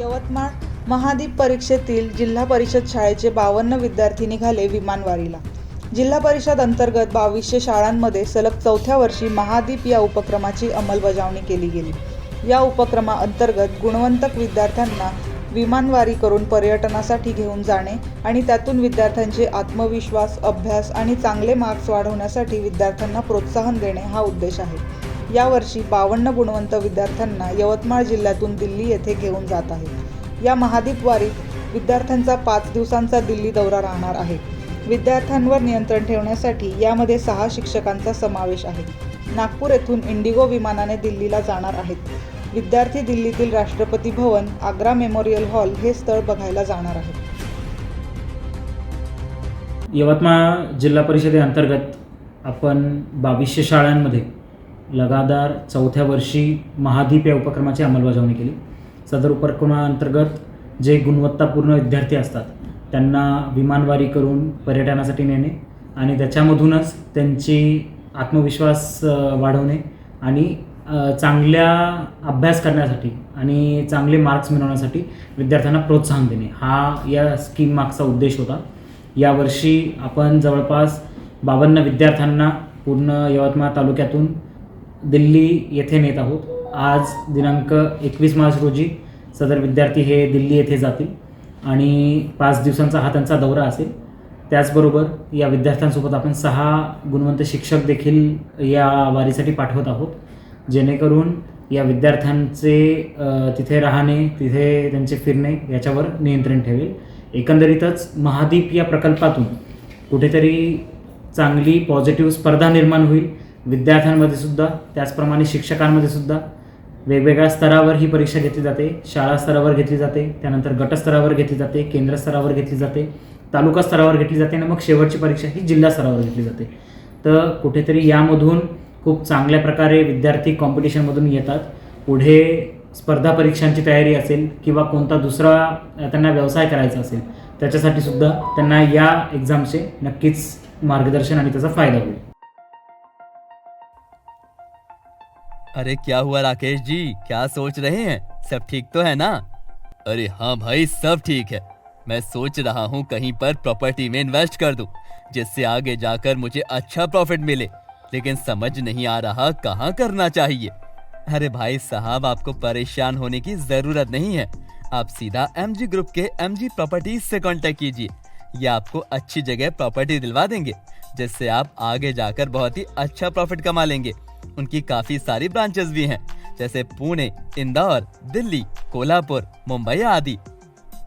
यवतमाळ महादीप परीक्षेतील जिल्हा परिषद शाळेचे बावन्न विद्यार्थी निघाले विमानवारीला. जिल्हा परिषद अंतर्गत बावीसशे शाळांमध्ये सलग चौथ्या वर्षी महादीप या उपक्रमाची अंमलबजावणी केली गेली. या उपक्रमाअंतर्गत गुणवंतक विद्यार्थ्यांना विमानवारी करून पर्यटनासाठी घेऊन जाणे आणि त्यातून विद्यार्थ्यांचे आत्मविश्वास अभ्यास आणि चांगले मार्क्स वाढवण्यासाठी विद्यार्थ्यांना प्रोत्साहन देणे हा उद्देश आहे. यावर्षी बावन्न गुणवंत विद्यार्थ्यांना यवतमाळ जिल्ह्यातून दिल्ली येथे घेऊन जात आहे या महादीप वारीत विद्यार्थ्यांचा पाच दिवसांचा दिल्ली दौरा राहणार आहे. विद्यार्थ्यांवर नियंत्रण ठेवण्यासाठी यामध्ये सहा शिक्षकांचा समावेश आहे. नागपूर येथून इंडिगो विमानाने दिल्लीला जाणार आहेत. विद्यार्थी दिल्लीतील राष्ट्रपती भवन आग्रा मेमोरियल हॉल हे स्थळ बघायला जाणार आहेत. यवतमाळ जिल्हा परिषदेअंतर्गत आपण बावीसशे शाळांमध्ये लगातार चौथ्या वर्षी महादीप या उपक्रमाची अंमलबजावणी केली. सदर उपक्रमाअंतर्गत जे गुणवत्तापूर्ण विद्यार्थी असतात त्यांना विमानवारी करून पर्यटनासाठी नेणे आणि त्याच्यामधूनच त्यांची आत्मविश्वास वाढवणे आणि चांगल्या अभ्यास करण्यासाठी आणि चांगले मार्क्स मिळवण्यासाठी विद्यार्थ्यांना प्रोत्साहन देणे. हा या स्कीम मागचा उद्देश होता. यावर्षी आपण जवळपास बावन्न विद्यार्थ्यांना पूर्ण यवतमाळ तालुक्यातून दिल्ली येथे नेत आहोत. आज दिनांक एकवीस मार्च रोजी सदर विद्यार्थी हे दिल्ली येथे जातील आणि पाच दिवसांचा हा त्यांचा दौरा असेल. त्याचबरोबर या विद्यार्थ्यांसोबत आपण सहा गुणवंत शिक्षक देखील या वारीसाठी पाठवत आहोत. जेणेकरून या विद्यार्थ्यांचे तिथे राहणे तिथे त्यांचे फिरणे याच्यावर नियंत्रण ठेवेल. एकंदरीतच महादीप या प्रकल्पातून कुठेतरी चांगली पॉझिटिव्ह स्पर्धा निर्माण होईल. विद्यार्थ्यांमध्ये सुद्धा त्याचप्रमाणे शिक्षकांमध्ये सुद्धा वेगवेगळ्या स्तरावर ही परीक्षा घेतली जाते. शाळा स्तरावर घेतली जाते त्यानंतर गटस्तरावर घेतली जाते केंद्र स्तरावर घेतली जाते तालुका स्तरावर घेतली जाते आणि मग शेवटची परीक्षा ही जिल्हा स्तरावर घेतली जाते. तर कुठेतरी यामधून खूप चांगल्या प्रकारे विद्यार्थी कॉम्पिटिशनमधून येतात. पुढे स्पर्धा परीक्षांची तयारी असेल किंवा कोणता दुसरा त्यांना व्यवसाय करायचा असेल त्याच्यासाठी सुद्धा त्यांना या एक्झामचे नक्कीच मार्गदर्शन आणि त्याचा फायदा होईल. अरे क्या हुआ राकेश जी? क्या सोच रहे हैं? सब ठीक तो है ना? अरे हाँ भाई, सब ठीक है। मैं सोच रहा हूँ कहीं पर प्रॉपर्टी में इन्वेस्ट कर दूँ, जिससे आगे जाकर मुझे अच्छा प्रॉफिट मिले। लेकिन समझ नहीं आ रहा कहाँ करना चाहिए। अरे भाई साहब, आपको परेशान होने की ज़रूरत नहीं है। आप सीधा एमजी ग्रुप के एम जी प्रॉपर्टीज़ से कांटेक्ट कीजिए। ये आपको अच्छी जगह प्रॉपर्टी दिलवा देंगे, जिससे आप आगे जाकर बहुत ही अच्छा प्रॉफिट कमा लेंगे। उनकी काफ़ी सारी ब्रांचेस भी हैं, जैसे पुणे, इंदौर, दिल्ली, कोल्हापुर, मुंबई आदि।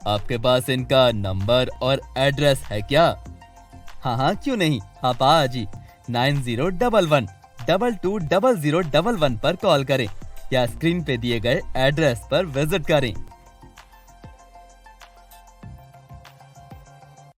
आपके पास इनका नंबर और एड्रेस है क्या? हाँ हाँ क्यों नहीं? आप आज ही nine zero double one, double two double zero double one पर कॉल करें या स्क्रीन पे दिए गए एड्रेस पर विज़िट करें।